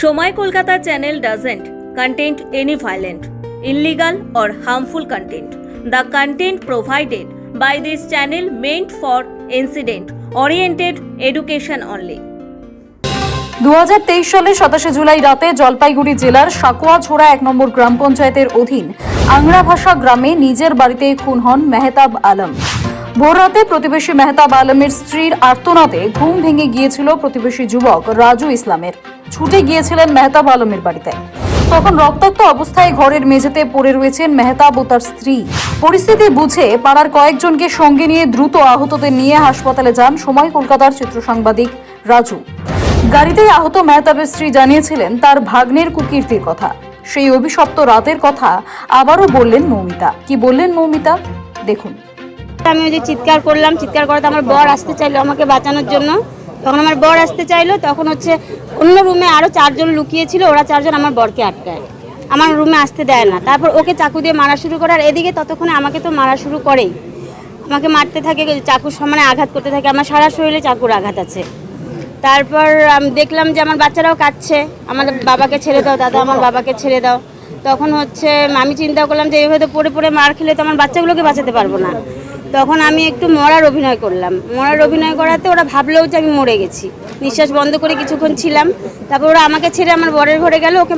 সময় Kolkata channel doesn't content any violent illegal or harmful content the content provided by this channel meant for incident oriented education only দু হাজার তেইশ সালে সাতাশে জুলাই রাতে জলপাইগুড়ি জেলার সাকুয়াঝোড়া এক নম্বর গ্রাম পঞ্চায়েতের অধীন আংরা ভাষা গ্রামে নিজের বাড়িতে খুন হন মেহতাব আলম। ভোররাতে প্রতিবেশী মেহতাব আলমের স্ত্রীর আর্তনাদে ঘুম ভেঙে গিয়েছিল প্রতিবেশী যুবক রাজু ইসলামের। ছুটে গিয়েছিলেন মেহতাব আলমের বাড়িতে। তখন রক্তাক্ত অবস্থায় ঘরের মেঝেতে পড়ে রয়েছেন মেহতাব ও তার স্ত্রী। পরিস্থিতি বুঝে পাড়ার কয়েকজনকে সঙ্গে নিয়ে দ্রুত আহতদের নিয়ে হাসপাতালে যান সময় কলকাতার চিত্র সাংবাদিক রাজু। গাড়িতেই আহত মেহতাবের স্ত্রী জানিয়েছিলেন তার ভাগ্নের কুকীর্তির কথা। সেই অভিশপ্ত রাতের কথা আবারও বললেন মৌমিতা কি বললেন মৌমিতা দেখুন। আমি ওই যে চিৎকার করলাম, চিৎকার করাতে আমার বর আসতে চাইলো আমাকে বাঁচানোর জন্য। তখন আমার বর আসতে চাইলো, তখন হচ্ছে অন্য রুমে আরও চারজন লুকিয়েছিল, ওরা চারজন আমার বরকে আটকায়। আমার রুমে আসতে দেয় না। তারপর ওকে চাকু দিয়ে মারা শুরু করে, আর এদিকে ততক্ষণে আমাকে তো মারা শুরু করেই। আমাকে মারতে থাকে চাকুর সমানে আঘাত করতে থাকে। আমার সারা শরীরে চাকুর আঘাত আছে। তারপর আমি দেখলাম যে আমার বাচ্চারাও কাঁদছে। আমাদের বাবাকে ছেড়ে দাও, দাদা, আমার বাবাকে ছেড়ে দাও। তখন হচ্ছে আমি চিন্তা করলাম যে, এইভাবে পড়ে পড়ে মার খেলে তো আমার বাচ্চাগুলোকে বাঁচাতে পারব না। তখন আমি একটু মরার অভিনয় করলাম। মরার অভিনয় করাতে ওরা ভাবলেও যে আমি মরে গেছি। নিঃশ্বাস বন্ধ করে কিছুক্ষণ ছিলাম। তারপর ওরা আমাকে ছেড়ে আমার বরের ঘরে গেল। ওকে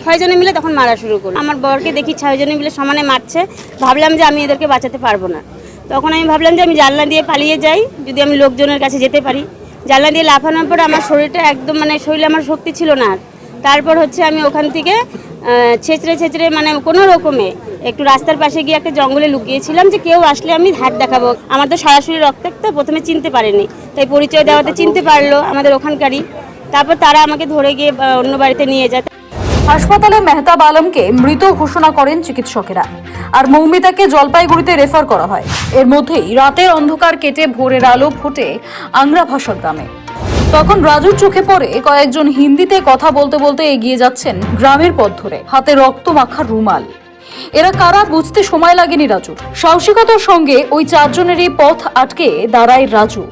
ছয়জনে মিলে তখন মারা শুরু করল। আমার বরকে দেখি ছয়জনে মিলে সমানে মারছে। ভাবলাম যে আমি এদেরকে বাঁচাতে পারব না। তখন আমি ভাবলাম যে আমি জানলা দিয়ে পালিয়ে যাই, যদি আমি লোকজনের কাছে যেতে পারি। জানলা দিয়ে লাফানোর পর আমার শরীরটা একদম মানে শরীরে আমার শক্তি ছিল না আর। তারপর হচ্ছে আমি ওখান থেকে ছেঁচড়ে ছেঁচড়ে মানে কোনো রকমে একটু রাস্তার পাশে গিয়ে একটা জঙ্গলে লুকিয়েছিলাম যে কেউ আসলে আমি হাত দেখাবো। আমার তো সরাসরি রক্তাক্ত, প্রথমে চিনতে পারেনি। তাই পরিচয় দেওয়াতে চিনতে পারল আমাদের ওখানকারই। তারপর তারা আমাকে ধরে গিয়ে অন্য বাড়িতে নিয়ে যায়। হাসপাতালে মেহতাব আলমকে মৃত ঘোষণা করেন চিকিৎসকেরা। আর মৌমিতাকে জলপাইগুড়িতে রেফার করা হয়। এর মধ্যেই রাতের অন্ধকার কেটে ভোরের আলো ফুটে আংরা ভাষা গ্রামে তখন রাজুর চোখে পড়ে কয়েকজন হিন্দিতে কথা বলতে বলতে এগিয়ে যাচ্ছেন গ্রামের পথ ধরে। হাতে রক্ত মাখা রুমাল। এরা কারা বুঝতে সময় লাগেনি রাজুর। সাহসিকতার সঙ্গে ওই চারজনেরই পথ আটকে দাঁড়ায় রাজু।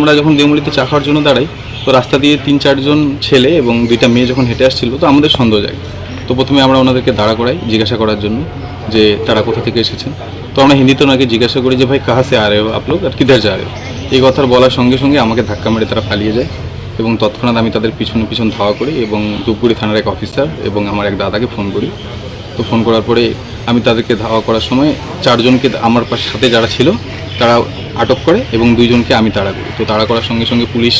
আমরা যখন দেমুলিতে চা খাওয়ার জন্য দাঁড়াই, তো রাস্তা দিয়ে তিন চারজন ছেলে এবং দুইটা মেয়ে যখন হেঁটে আসছিল, তো আমাদের সন্দেহ যায় তো প্রথমে আমরা ওনাদেরকে দাঁড়া করাই, জিজ্ঞাসা করার জন্য যে তারা কোথা থেকে এসেছেন। তো আমরা হিন্দিতে ওনাকে জিজ্ঞাসা করি যে, ভাই, কাহা সে আ রে হো আপ লোক আর কিধার যা? এই কথার বলার সঙ্গে সঙ্গে আমাকে ধাক্কা মেরে তারা পালিয়ে যায় এবং তৎক্ষণাৎ আমি তাদের পিছনে পিছন ধাওয়া করি এবং ধূপগুড়ি থানার এক অফিসার এবং আমার এক দাদাকে ফোন করি। তো ফোন করার পরে আমি তাদেরকে ধাওয়া করার সময় চারজনকে আমার পাশে সাথে যারা ছিল, তারা আটক করে এবং দুইজনকে আমি তাড়া করি। তো তাড়া করার সঙ্গে সঙ্গে পুলিশ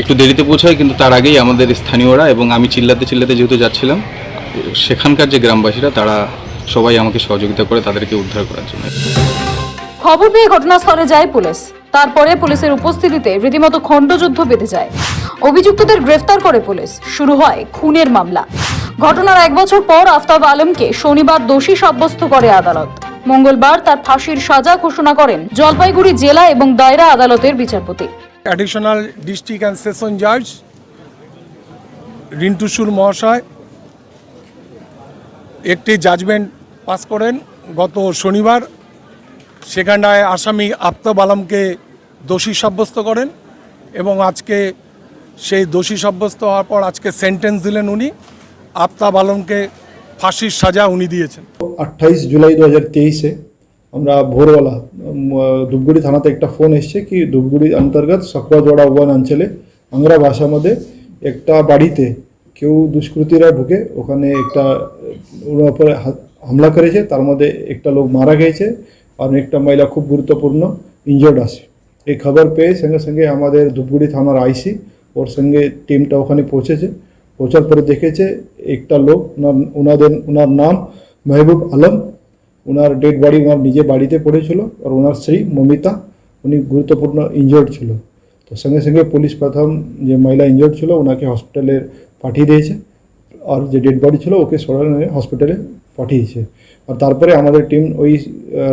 একটু দেরিতে পৌঁছায়, কিন্তু তার আগেই আমাদের স্থানীয়রা এবং আমি চিল্লাতে চিল্লাতে যেহেতু যাচ্ছিলাম, সেখানকার যে গ্রামবাসীরা তারা সবাই আমাকে সহযোগিতা করে তাদেরকে উদ্ধার করার জন্য। খবর পেয়ে ঘটনাস্থলে যায় পুলিশ। তারপরে পুলিশের উপস্থিতিতে রীতিমতো খণ্ডযুদ্ধ বেঁধে যায়। অভিযুক্তদের গ্রেফতার করে পুলিশ। শুরু হয় খুনের মামলা। ঘটনার এক বছর পর আফতাব আলমকে শনিবার দোষী সাব্যস্ত করে আদালত। মঙ্গলবার তার ফাঁসির সাজা ঘোষণা করেন জলপাইগুড়ি জেলা এবং দায়রা আদালতের বিচারপতি। অ্যাডিশনাল ডিস্ট্রিক্ট অ্যান্ড সেশন জাজ রিন্টু সুর মহাশয় একটি জাজমেন্ট পাস করেন গত শনিবার। সেখানটায় আসামি আফতাব আলমকে দোষী সাব্যস্ত করেন এবং আজকে সেই দোষী সাব্যস্ত হওয়ার পর আজকে সেন্টেন্স দিলেন উনি। আফতাব আলমকে ফাঁসির সাজা উনি দিয়েছেন। আঠাইশ জুলাই দু হাজার তেইশে আমরা ভোরবেলা ধূপগুড়ি থানাতে একটা ফোন এসছে কি ধূপগুড়ি অন্তর্গত সকরাজোড়া ওয়ান অঞ্চলে আংরা মধ্যে একটা বাড়িতে কেউ দুষ্কৃতীরা ঢুকে ওখানে একটা ওনার উপরে হামলা করেছে, তার মধ্যে একটা লোক মারা গেছে একটা মহিলা খুব গুরুত্বপূর্ণ ইনজোর্ড আছে। এই খবর পেয়ে সঙ্গে সঙ্গে আমাদের ধূপগুড়ি থানার আইসি, ওর সঙ্গে টিমটা ওখানে পৌঁছেছে। পৌঁছার পরে দেখেছে একটা লোক ওনাদের, ওনার নাম মেহবুব আলম। ওনার ডেড বডি ওনার নিজে বাড়িতে পড়েছিল, আর ওনার স্ত্রী মমিতা, উনি গুরুত্বপূর্ণ ইনজোর্ড ছিল। তো সঙ্গে সঙ্গে পুলিশ প্রথম যে মহিলা ইনজোর্ড ছিল, ওনাকে হসপিটালে পাঠিয়ে দিয়েছে। আর যে ডেড বডি ছিল ওকে সরানো হসপিটালে পাঠিয়েছে। আর তারপরে আমাদের টিম ওই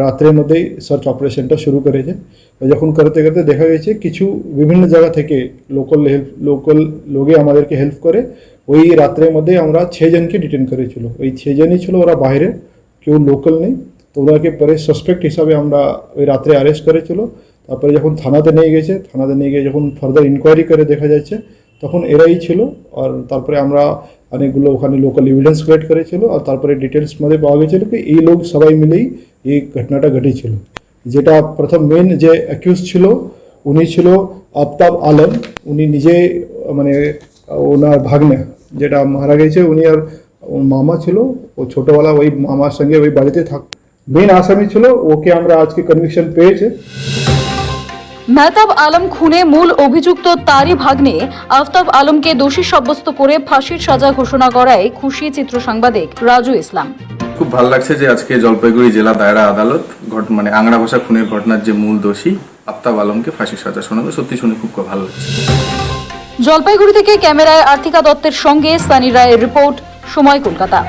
রাত্রের মধ্যেই সার্চ অপারেশনটা শুরু করেছে। যখন করতে করতে দেখা গেছে কিছু বিভিন্ন জায়গা থেকে লোকাল হেল্প লোকাল লোকে আমাদেরকে হেল্প করে, ওই রাত্রের মধ্যে আমরা ছজনকে ডিটেন করেছিল। ওই ছজনই ছিল ওরা বাইরে, কেউ লোকাল নেই। তো ওনাকে পরে সাসপেক্ট হিসাবে আমরা ওই রাত্রে অ্যারেস্ট করেছিল। তারপরে যখন থানাতে নিয়ে গেছে, থানাতে নিয়ে গিয়ে যখন ফার্দার ইনকোয়ারি করে দেখা যাচ্ছে, তখন এরাই ছিল। আর তারপরে আমরা অনেকগুলো ওখানে লোকাল এভিডেন্স কালেক্ট করেছিল আর তারপরে ডিটেলস মধ্যে পাওয়া গেছিল কি এই লোক সবাই মিলেই এই ঘটনাটা ঘটেছিল। যেটা প্রথম মেন যে অ্যাকিউজ ছিল, উনি ছিল আফতাব আলম। উনি নিজে মানে ওনার ভাগ্নে, যেটা মারা গেছে। উনি আর মামা ছিল। ও ছোটোবেলা ওই মামার সঙ্গে ওই বাড়িতে থাক মেন আসামি ছিল। ওকে আমরা আজকে কনভিকশন পেয়েছে। মেহতাব আলম খুনে মূল অভিযুক্ত তারই ভাগ্নে আফতাব আলমকে দোষী সাব্যস্ত করে ফাঁসির সাজা ঘোষণা করায় খুশি চিত্র সাংবাদিক রাজু ইসলাম। খুব ভালো লাগছে যে আজকে জলপাইগুড়ি জেলা দায়রা আদালত মানে আংরা ভাষা খুনের ঘটনার যে মূল দোষী আফতাব আলমকে ফাঁসির সাজা শোনাবে। সত্যি শুনে খুব ভালো লাগছে। জলপাইগুড়ি থেকে ক্যামেরায় আর্থিকা দত্তের সঙ্গে সানি রায়ের রিপোর্ট সময় কলকাতা।